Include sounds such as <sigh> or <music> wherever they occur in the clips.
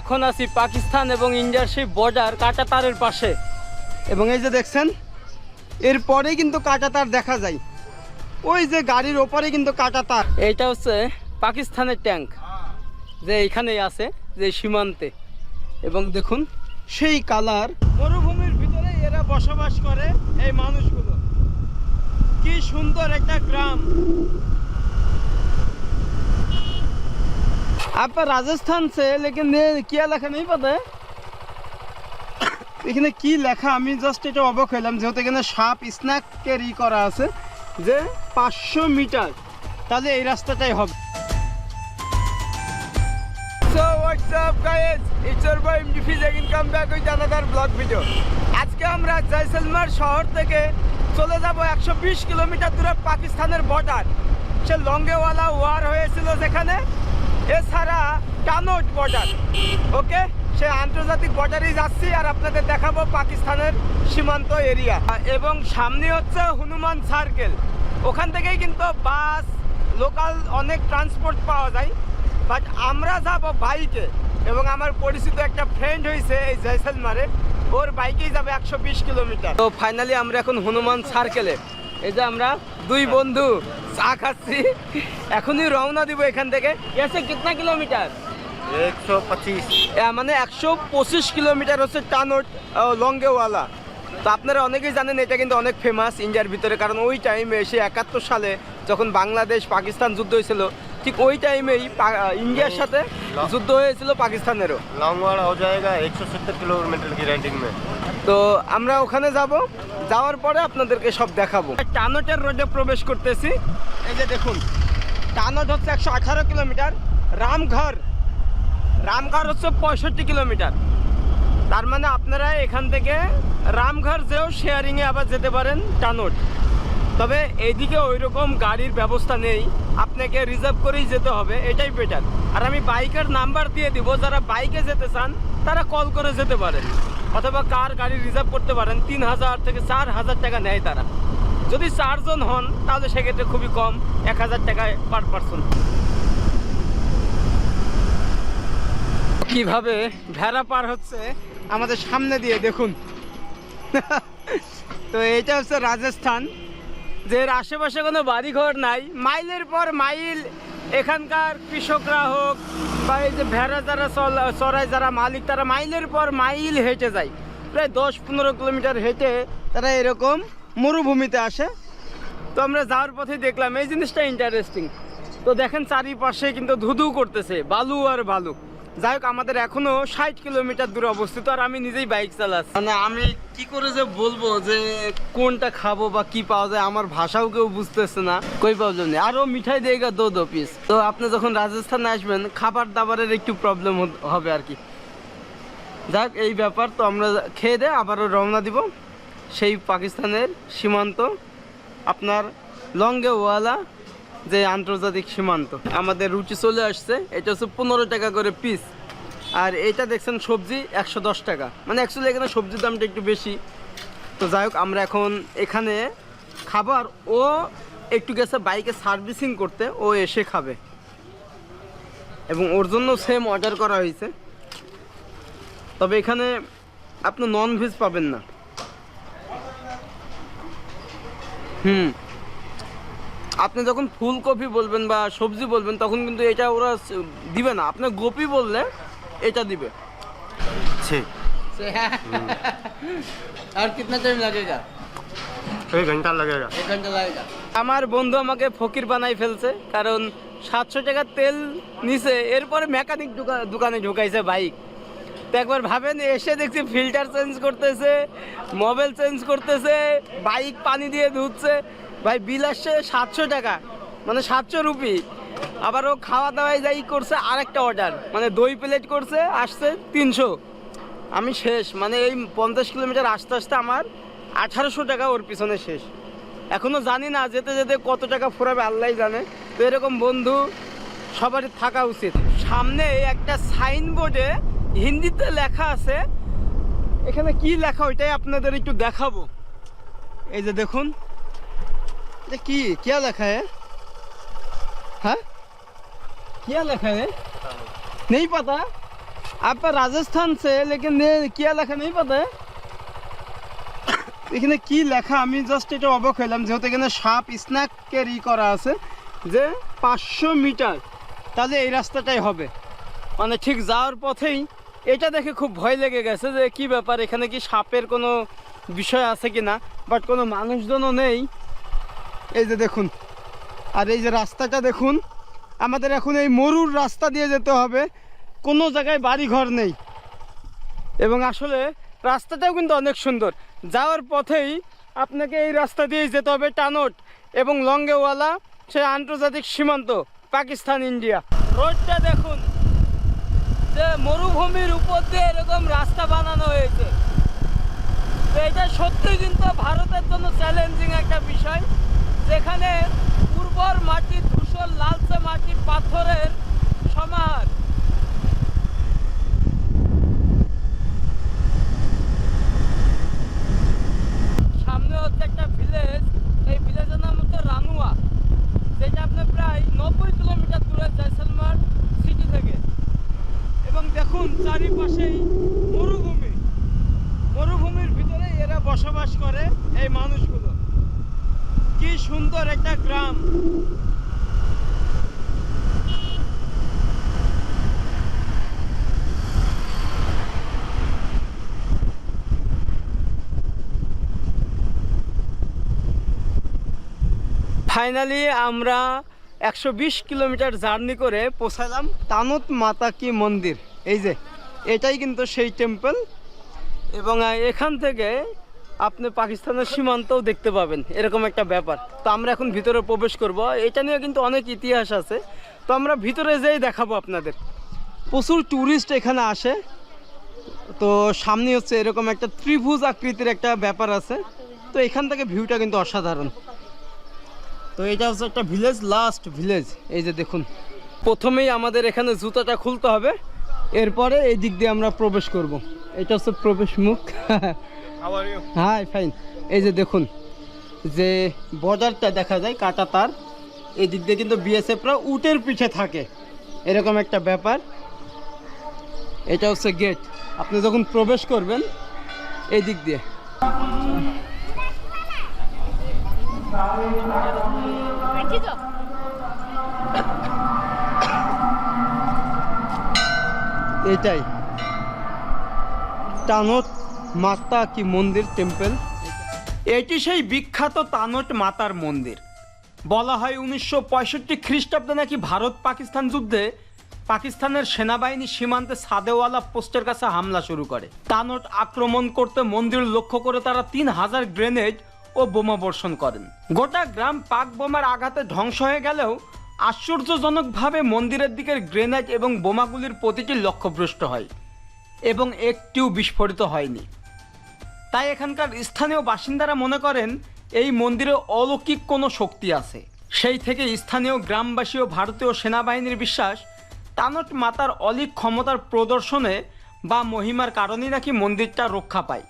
এখন আছি পাকিস্তান এবং ইন্ডিয়ার সেই বর্ডার কাটাতারের পাশে। এবং এই যে দেখছেন এরপরেই কিন্তু কাটা তার দেখা যায়। ওই যে গাড়ির ওপরে কিন্তু কাটা তার এইটা হচ্ছে পাকিস্তানের ট্যাঙ্ক যে এখানেই আছে যে সীমান্তে। এবং দেখুন সেই কালার। মরুভূমির ভিতরে এরা বসবাস করে এই মানুষগুলো। কি সুন্দর একটা গ্রাম। আপনার রাজস্থান সে लेकिन ये क्या লেখা নেই পাতা এখানে কি লেখা আমি জাস্ট এটা অবাক হইলাম যেহেতু এখানে সাপ স্ন্যাকের ই করা আছে যে পাঁচশো মিটার তাহলে এই রাস্তাটাই হবে So what's up guys? It's your boy Mdifiz again come back with another vlog video. আজকে আমরা জয়সলমার শহর থেকে চলে যাব একশো বিশ কিলোমিটার দূরে পাকিস্তানের বর্ডার সে লঙ্গেওয়ালা ওয়ার হয়েছিল যেখানে এছাড়া টানোট বর্ডার, ওকে? সে আন্তর্জাতিক বর্ডারেই যাচ্ছি আর আপনাদের দেখাবো পাকিস্তানের সীমান্ত এরিয়া। এবং সামনে হচ্ছে হনুমান সার্কেল ওখান থেকেই কিন্তু বাস লোকাল অনেক ট্রান্সপোর্ট পাওয়া যায়। বাট আমরা যাব বাইকে এবং আমার পরিচিত একটা ফ্রেন্ড হয়েছে এই জয়সলমারে ওর বাইকেই যাবে একশো বিশ কিলোমিটার। তো ফাইনালি আমরা এখন হনুমান সার্কেলে এই যে আমরা দুই বন্ধু চা খাচ্ছি। এখনই রওনা দিব এখান থেকে। এসে কিলোমিটার? একশো পঁচিশ। মানে একশো পঁচিশ কিলোমিটার হচ্ছে টানোট লঙ্গেওয়ালা। তো আপনারা অনেকেই জানেন এটা কিন্তু অনেক ফেমাস ইন্ডিয়ার ভিতরে কারণ ওই টাইমে এসে একাত্তর সালে যখন বাংলাদেশ পাকিস্তান যুদ্ধ হয়েছিল ঠিক ওই টাইমেই ইন্ডিয়ার সাথে যুদ্ধ হয়েছিল পাকিস্তানেরও। লংওয়ালা হয়ে যায়গা একশো সত্তর কিলোমিটার কি মে তো আমরা ওখানে যাব। যাওয়ার পরে আপনাদেরকে সব দেখাবো। টানটের রোডে প্রবেশ করতেছি। এই যে দেখুন, টানট হচ্ছে একশো আঠারো কিলোমিটার, রামঘর। রামঘর হচ্ছে পঁয়ষট্টি কিলোমিটার। তার মানে আপনারা এখান থেকে রামঘর যেও শেয়ারিংয়ে আবার যেতে পারেন টানট। তবে এইদিকে ওই রকম গাড়ির ব্যবস্থা নেই। আপনাকে রিজার্ভ করেই যেতে হবে, এটাই বেটার আর আমি বাইকের নাম্বার দিয়ে দিব, যারা বাইকে যেতে চান, তারা কল করে যেতে পারেন। অথবা কার গাড়ি রিজার্ভ করতে পারেন, তিন হাজার থেকে চার হাজার টাকা নেয় তারা। যদি চারজন হন, তাহলে সেক্ষেত্রে খুবই কম, এক হাজার টাকায় পার পার্সন কীভাবে ভেড়া পার হচ্ছে, আমাদের সামনে দিয়ে দেখুন। <laughs> তো এটা হচ্ছে রাজস্থান। যে এর আশেপাশে কোনো বাড়িঘর নাই, মাইলের পর মাইল এখানকার কৃষকরা হোক বা এই যে ভেড়া যারা চড়ায় যারা মালিক, তারা মাইলের পর মাইল হেঁটে যায়। প্রায় দশ পনেরো কিলোমিটার হেঁটে তারা এরকম মরুভূমিতে আসে। তো আমরা যাওয়ার পথে দেখলাম, এই জিনিসটা ইন্টারেস্টিং তো দেখেন চারিপাশে কিন্তু ধুধু করতেছে, বালু আর বালু। যাই হোক, আমাদের এখনও ষাট কিলোমিটার দূরে অবস্থিত আর আমি নিজেই বাইক চালাচ্ছি। মানে আমি কি করে যে বলব যে কোনটা খাব বা কি পাওয়া যায় আমার ভাষাও কেউ বুঝতেছে না। কই প্রবলেম নেই। আরও মিঠাই দিয়ে গা দো দো পিস তো আপনি যখন রাজস্থানে আসবেন, খাবার দাবারের একটু প্রবলেম হবে আর কি। যাক এই ব্যাপার তো আমরা খেয়ে দে আবারও রওনা দিব। সেই পাকিস্তানের সীমান্ত, আপনার লঙ্গেওয়ালা যে আন্তর্জাতিক সীমান্ত। আমাদের রুটি চলে আসছে, এটা হচ্ছে পনেরো টাকা করে পিস আর এটা দেখছেন সবজি একশো দশ টাকা। মানে অ্যাকচুয়ালি এখানে সবজির দামটা একটু বেশি। তো যাই হোক, আমরা এখন এখানে খাবার ও একটু গেছে বাইকে সার্ভিসিং করতে, ও এসে খাবে। এবং ওর জন্য সেম অর্ডার করা হয়েছে। তবে এখানে আপনি নন ভেজ পাবেন না। হুম। আপনি যখন ফুলকপি বলবেন বা সবজি বলবেন তখন কিন্তু এটা ওরা দিবে না। আপনি গোপি বললে এটা দিবে। ঠিক আর কিতনা টাইম লাগেগা? আমার বন্ধু আমাকে ফকির বানাই ফেলছে কারণ সাতশো টাকা তেল নিছে এরপরে মেকানিক দোকানে ঢুকাইছে বাইক। তো একবার ভাবেন এসে দেখছি ফিল্টার চেঞ্জ করতেছে মোবাইল চেঞ্জ করতেছে বাইক পানি দিয়ে ধুচ্ছে। ভাই, বিল আসছে সাতশো টাকা। মানে সাতশো রুপি। আবার ও খাওয়া দাওয়ায় যাই করছে আরেকটা অর্ডার মানে দই প্লেট করছে, আসছে তিনশো। আমি শেষ। মানে এই পঞ্চাশ কিলোমিটার আসতে আসতে আমার আঠারোশো টাকা ওর পিছনে শেষ। এখনও জানি না, যেতে যেতে কত টাকা ফুরাবে আল্লাহ জানে। তো এরকম বন্ধু সবারই থাকা উচিত। সামনে একটা সাইনবোর্ডে হিন্দিতে লেখা আছে। এখানে কি লেখা, ওইটাই আপনাদের একটু দেখাবো। এই যে দেখুন এটা কি क्या লেখা है हाँ क्या লেখা है नहीं पता आप राजस्थान से लेकिन ये क्या লেখা নেই পাতা এখানে কি লেখা আমি জাস্ট এটা অবাক হইলাম যেহেতু এখানে সাপ স্ন্যাকের ই করা আছে যে পাঁচশো মিটার তাহলে এই রাস্তাটাই হবে মানে ঠিক যাওয়ার পথেই এটা দেখে খুব ভয় লেগে গেছে যে কি ব্যাপার এখানে কি সাপের কোনো বিষয় আছে কি না বাট কোনো মানুষজনও নেই এই যে দেখুন, আর এই যে রাস্তাটা দেখুন, আমাদের এখন এই মরুর রাস্তা দিয়ে যেতে হবে। কোনো জায়গায় বাড়ি ঘর নেই। এবং আসলে রাস্তাটাও কিন্তু অনেক সুন্দর। যাওয়ার পথেই আপনাকে এই রাস্তা দিয়েই যেতে হবে টানোট এবং লঙ্গেওয়ালা, সে আন্তর্জাতিক সীমান্ত, পাকিস্তান, ইন্ডিয়া। রোডটা দেখুন, যে মরুভূমির উপর দিয়ে এরকম রাস্তা বানানো হয়েছে। তো এটা সত্যি কিন্তু ভারতের জন্য চ্যালেঞ্জিং একটা বিষয়। যেখানে উর্বর মাটি ধূসর লালচে মাটি পাথরের সমাহার সামনে হচ্ছে একটা ভিলেজ এই ভিলেজের নাম হচ্ছে রানুয়া, যেটা আপনার প্রায় নব্বই কিলোমিটার দূরে জয়সলমার সিটি থেকে। এবং দেখুন চারিপাশেই মরুভূমি। মরুভূমির ভিতরে এরা বসবাস করে এই মানুষগুলো। কি সুন্দর একটা গ্রাম। ফাইনালি আমরা একশো বিশ কিলোমিটার জার্নি করে পৌঁছালাম তানত মাতা কি মন্দির। এই যে, এটাই কিন্তু সেই টেম্পল এবং এখান থেকে আপনি পাকিস্তানের সীমান্তও দেখতে পাবেন, এরকম একটা ব্যাপার। তো আমরা এখন ভিতরে প্রবেশ করব, এটা নিয়ে কিন্তু অনেক ইতিহাস আছে। তো আমরা ভিতরে যেই দেখাবো আপনাদের। প্রচুর ট্যুরিস্ট এখানে আসে। তো সামনে হচ্ছে এরকম একটা ত্রিভুজ আকৃতির একটা ব্যাপার আছে। তো এখান থেকে ভিউটা কিন্তু অসাধারণ। তো এটা হচ্ছে একটা ভিলেজ লাস্ট ভিলেজ এই যে দেখুন, প্রথমেই আমাদের এখানে জুতাটা খুলতে হবে। এরপরে এই দিক দিয়ে আমরা প্রবেশ করব। এটা হচ্ছে প্রবেশ মুখ? <laughs> হাই ফাইন এই যে দেখুন, যে বর্ডারটা দেখা যায়, কাটা তার এই দিক দিয়ে কিন্তু বিএসএফরা উটের পিঠে থাকে। এরকম একটা ব্যাপার। এটা হচ্ছে গেট আপনি যখন প্রবেশ করবেন এই দিক দিয়ে। এটাই। টানট মাতা কি মন্দির টেম্পল এটি সেই বিখ্যাত তানট মাতার মন্দির। বলা হয় উনিশশো পঁয়ষট্টি খ্রিস্টাব্দে নাকি ভারত পাকিস্তান যুদ্ধে পাকিস্তানের সেনাবাহিনী সীমান্তে সাদেওয়ালা পোস্টের কাছে হামলা শুরু করে। তানট আক্রমণ করতে মন্দির লক্ষ্য করে তারা তিন হাজার গ্রেনেড ও বোমা বর্ষণ করেন। গোটা গ্রাম পাক বোমার আঘাতে ধ্বংস হয়ে গেলেও আশ্চর্যজনকভাবে মন্দিরের দিকের গ্রেনেড এবং বোমাগুলির প্রতিটি লক্ষ্যভ্রষ্ট হয় এবং একটিও বিস্ফোরিত হয়নি। তাই এখানকার স্থানীয় বাসিন্দারা মনে করেন এই মন্দিরে অলৌকিক কোনো শক্তি আছে। সেই থেকে স্থানীয় গ্রামবাসী ও ভারতীয় সেনাবাহিনীর বিশ্বাস, তানট মাতার অলিক ক্ষমতার প্রদর্শনে বা মহিমার কারণেই নাকি মন্দিরটা রক্ষা পায়।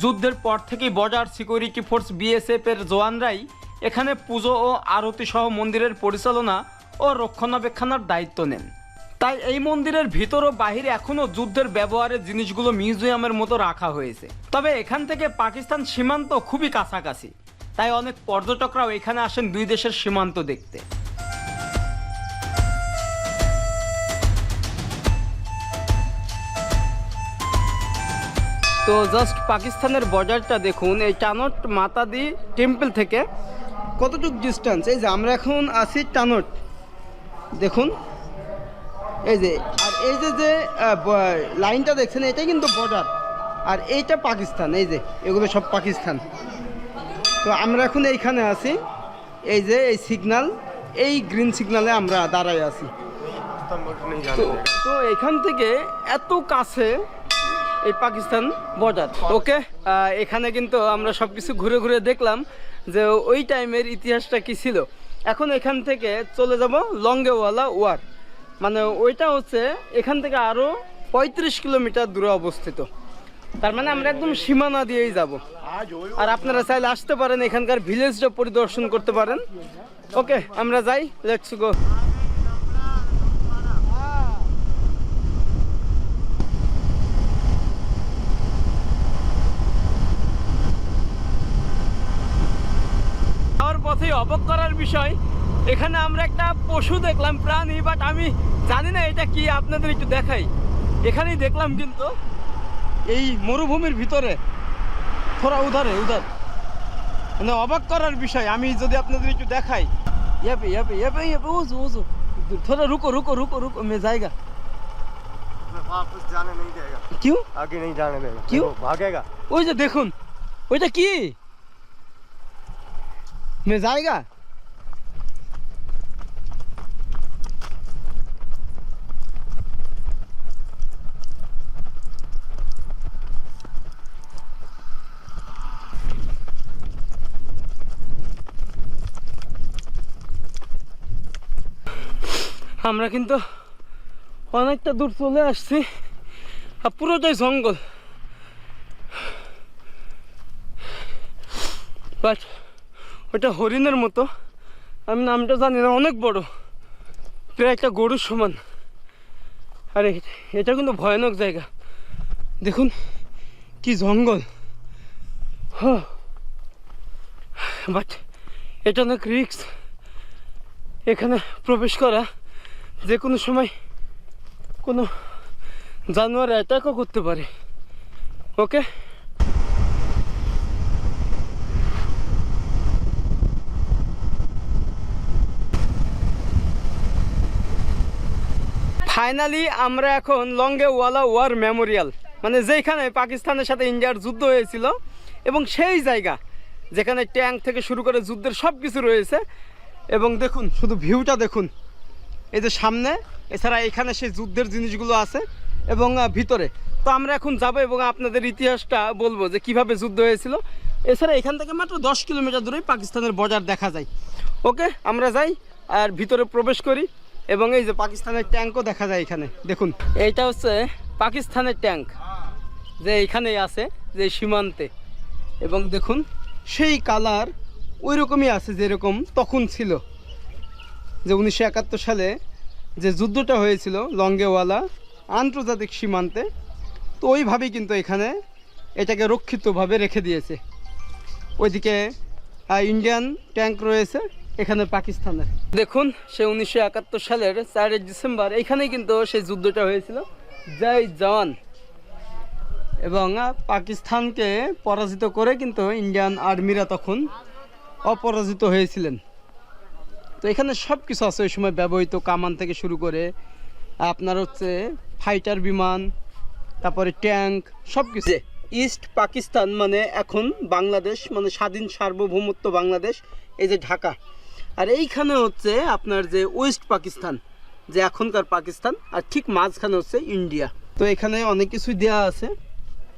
যুদ্ধের পর থেকেই বর্ডার সিকিউরিটি ফোর্স বিএসএফ এর জওয়ানরাই এখানে পুজো ও আরতি সহ মন্দিরের পরিচালনা ও রক্ষণাবেক্ষণের দায়িত্ব নেন। তাই এই মন্দিরের ভিতর ও বাহিরে এখনও যুদ্ধের ব্যবহারের জিনিসগুলো মিউজিয়ামের মতো রাখা হয়েছে। তবে এখান থেকে পাকিস্তান সীমান্ত খুবই কাছাকাছি। তাই অনেক পর্যটকরাও এখানে আসেন দুই দেশের সীমান্ত দেখতে। তো জাস্ট পাকিস্তানের বর্ডারটা দেখুন, এই টানট মাতাদি টেম্পল থেকে কতটুকু ডিস্টেন্স এই যে আমরা এখন আছি টানট। দেখুন। এই যে, আর এই যে যে লাইনটা দেখছেন, এটাই কিন্তু বর্ডার আর এইটা পাকিস্তান, এই যে, এগুলো সব পাকিস্তান। তো আমরা এখন এইখানে আছি, এই যে, এই সিগনাল এই গ্রিন সিগনালে আমরা দাঁড়াই আছি। তো তো এখান থেকে এত কাছে এই পাকিস্তান বর্ডার ওকে এখানে কিন্তু আমরা সব কিছু ঘুরে ঘুরে দেখলাম যে ওই টাইমের ইতিহাসটা কি ছিল। এখন এখান থেকে চলে যাব লঙ্গেওয়ালা ওয়ার মানে ওইটা হচ্ছে এখান থেকে আরও পঁয়ত্রিশ কিলোমিটার দূরে অবস্থিত। তার মানে আমরা একদম সীমানা দিয়েই যাব। আর আপনারা চাইলে আসতে পারেন, এখানকার ভিলেজটা পরিদর্শন করতে পারেন। ওকে, আমরা যাই লেটস গো পথে করার বিষয় এখানে আমরা একটা পশু দেখলাম প্রাণী বাট আমি জানি না এটা কি আপনাদের একটু দেখাই এখানেই দেখলাম কিন্তু এই মরুভূমির ভিতরে থোড়া উধারে উধার মানে অবাক করার বিষয় আমি যদি আপনাদের একটু দেখাই ইয়াপে ইয়াপে ইয়াপে ইয়াপে ওজো ওজো थोड़ा रुको रुको रुको रुको मैं जाएगा वापस जाने नहीं देगा क्यों आगे नहीं जाने देगा क्यों? देखो, भागेगा ওই যে দেখুন ওইটা কি মে যায়গা আমরা কিন্তু অনেকটা দূর চলে আসছি আর পুরোটাই জঙ্গল। বাট ওটা হরিণের মতো। আমি নামটা জানি না, অনেক বড়। প্রায় একটা গরুর সমান। আর, এটা কিন্তু ভয়ানক জায়গা। দেখুন কি জঙ্গল। বাট এটা অনেক রিক্স এখানে প্রবেশ করা। যে কোনো সময় কোনো জানোয়ার অ্যাটাকও করতে পারে। ওকে? ফাইনালি আমরা এখন লঙ্গে ওয়ালা ওয়ার মেমোরিয়াল মানে যেখানে পাকিস্তানের সাথে ইন্ডিয়ার যুদ্ধ হয়েছিল এবং সেই জায়গা যেখানে ট্যাঙ্ক থেকে শুরু করে যুদ্ধের সব কিছু রয়েছে। এবং দেখুন, শুধু ভিউটা দেখুন। এই যে সামনে, এছাড়া এখানে সেই যুদ্ধের জিনিসগুলো আছে এবং ভিতরে। তো আমরা এখন যাব এবং আপনাদের ইতিহাসটা বলব যে কীভাবে যুদ্ধ হয়েছিল। এছাড়া এখান থেকে মাত্র দশ কিলোমিটার দূরেই পাকিস্তানের বর্ডার দেখা যায়। ওকে, আমরা যাই আর ভিতরে প্রবেশ করি এবং এই যে পাকিস্তানের ট্যাঙ্কও দেখা যায় এখানে। দেখুন, এইটা হচ্ছে পাকিস্তানের ট্যাঙ্ক যে এখানেই আছে, যে সীমান্তে। এবং দেখুন, সেই কালার ওই রকমই আছে যেরকম তখন ছিল। যে উনিশশো একাত্তর সালে যে যুদ্ধটা হয়েছিল লঙ্গেওয়ালা আন্তর্জাতিক সীমান্তে, তো ওইভাবেই কিন্তু এখানে এটাকে রক্ষিতভাবে রেখে দিয়েছে। ওইদিকে ইন্ডিয়ান ট্যাঙ্ক রয়েছে, এখানে পাকিস্তানের। দেখুন, সে উনিশশো একাত্তর সালের চারই ডিসেম্বর, এখানেই কিন্তু সেই যুদ্ধটা হয়েছিল। জয় জওয়ান। এবং পাকিস্তানকে পরাজিত করে কিন্তু ইন্ডিয়ান আর্মিরা তখন অপরাজিত হয়েছিলেন। তো এখানে সব কিছু আছে ওই সময় ব্যবহৃত কামান থেকে শুরু করে, আপনার হচ্ছে ফাইটার বিমান, তারপরে ট্যাঙ্ক সব কিছু ইস্ট পাকিস্তান মানে এখন বাংলাদেশ মানে স্বাধীন সার্বভৌমত্ব বাংলাদেশ, এই যে ঢাকা। আর এইখানে হচ্ছে আপনার যে ওয়েস্ট পাকিস্তান, যে এখনকার পাকিস্তান, আর ঠিক মাঝখানে হচ্ছে ইন্ডিয়া। তো এখানে অনেক কিছুই দেওয়া আছে।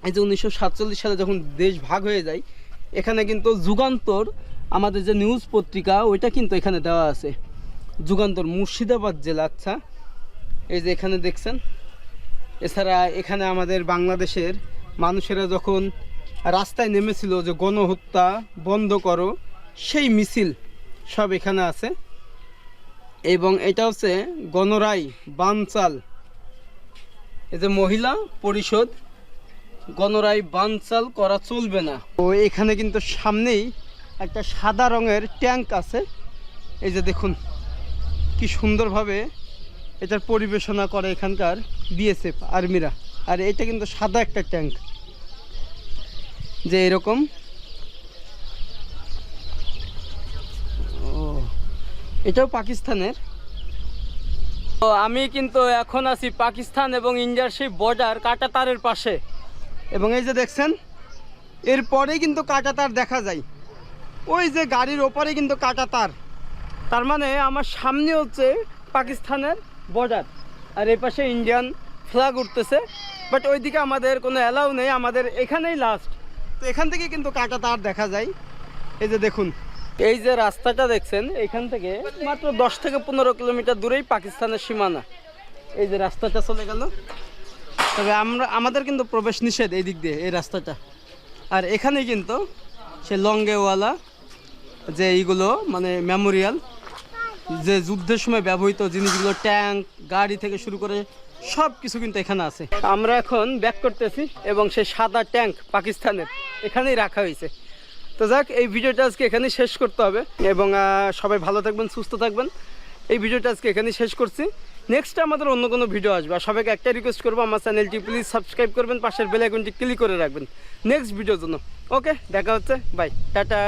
এই যে উনিশশো সাতচল্লিশ সালে যখন দেশ ভাগ হয়ে যায়, এখানে কিন্তু যুগান্তর আমাদের যে নিউজ পত্রিকা, ওইটা কিন্তু এখানে দেওয়া আছে। যুগান্তর মুর্শিদাবাদ জেলা আচ্ছা। এই যে এখানে দেখছেন, এছাড়া এখানে আমাদের বাংলাদেশের মানুষেরা যখন রাস্তায় নেমেছিল যে গণহত্যা বন্ধ করো, সেই মিছিল সব এখানে আছে। এবং এটা হচ্ছে গণরাই বানচাল। এই যে মহিলা পরিষদ, গণরাই বানচাল করা চলবে না। তো এখানে কিন্তু সামনেই একটা সাদা রঙের ট্যাঙ্ক আছে। এই যে দেখুন, কি সুন্দরভাবে এটার পরিবেশনা করে এখানকার বিএসএফ আর্মিরা। আর এটা কিন্তু সাদা একটা ট্যাঙ্ক। যে এরকম। ও, এটাও পাকিস্তানের। তো আমি কিন্তু এখন আছি পাকিস্তান এবং ইন্ডিয়ার সেই বর্ডার কাটাতারের পাশে। এবং এই যে দেখছেন, এরপরেই কিন্তু কাটাতার দেখা যায়। ওই যে গাড়ির ওপরে কিন্তু কাটা তার। তার মানে আমার সামনে হচ্ছে পাকিস্তানের বর্ডার আর এই পাশে ইন্ডিয়ান ফ্ল্যাগ উঠতেছে। বাট ওইদিকে আমাদের কোনো অ্যালাউ নেই, আমাদের এখানেই লাস্ট তো এখান থেকে কিন্তু কাটা তার দেখা যায়। এই যে দেখুন, এই যে রাস্তাটা দেখছেন, এখান থেকে মাত্র দশ থেকে পনেরো কিলোমিটার দূরেই পাকিস্তানের সীমানা। এই যে রাস্তাটা চলে গেল। তবে আমরা আমাদের কিন্তু প্রবেশ নিষেধ এই দিক দিয়ে, এই রাস্তাটা। আর এখানে কিন্তু সে লঙ্গেওয়ালা যে এইগুলো মানে মেমোরিয়াল যে যুদ্ধের সময় ব্যবহৃত জিনিসগুলো ট্যাঙ্ক গাড়ি থেকে শুরু করে সব কিছু কিন্তু এখানে আছে। আমরা এখন ব্যাক করতেছি এবং সেই সাদা ট্যাঙ্ক পাকিস্তানের এখানেই রাখা হয়েছে। তো যাক, এই ভিডিওটা আজকে এখানেই শেষ করতে হবে এবং সবাই ভালো থাকবেন, সুস্থ থাকবেন। এই ভিডিওটা আজকে এখানেই শেষ করছি। নেক্সট আমাদের অন্য কোনো ভিডিও আসবে। আর সবাইকে একটা রিকোয়েস্ট করব, আমার চ্যানেলটি প্লিজ সাবস্ক্রাইব করবেন, পাশের বেল আইকনটি ক্লিক করে রাখবেন। নেক্সট ভিডিওর জন্য। ওকে দেখা হচ্ছে। By tata